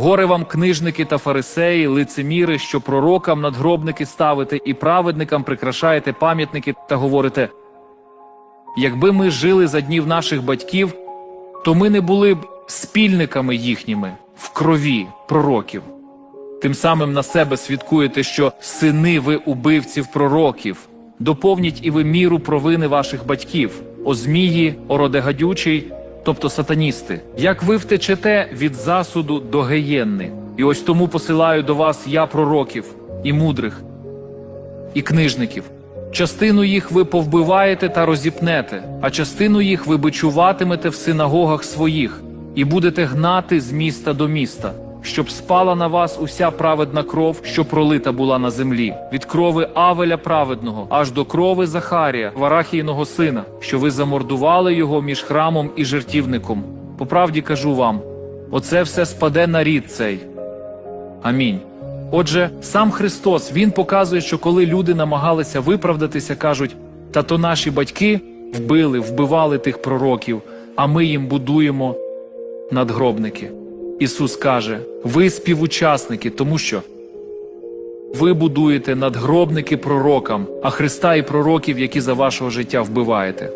Горе вам, книжники та фарисеї, лицеміри, що пророкам надгробники ставите і праведникам прикрашаєте пам'ятники та говорите: якби ми жили за днів наших батьків, то ми не були б спільниками їхніми в крові пророків. Тим самим на себе свідкуєте, що сини ви убивців пророків. Доповніть і ви міру провини ваших батьків, о змії, о роде гадючий, тобто сатаністи. Як ви втечете від засуду до геєнни, і ось тому посилаю до вас я пророків і мудрих, і книжників. Частину їх ви повбиваєте та розіпнете, а частину їх ви бичуватимете в синагогах своїх, і будете гнати з міста до міста, щоб спала на вас уся праведна кров, що пролита була на землі, від крови Авеля праведного, аж до крови Захарія, Варахійного сина, що ви замордували його між храмом і жертівником. По правді кажу вам: оце все спаде на рід цей. Амінь. Отже, сам Христос Він показує, що коли люди намагалися виправдатися, кажуть, та то наші батьки вбили, вбивали тих пророків, а ми їм будуємо надгробники. Ісус каже: ви співучасники, тому що ви будуєте надгробники пророкам, а Христа і пророків, які за вашого життя вбиваєте.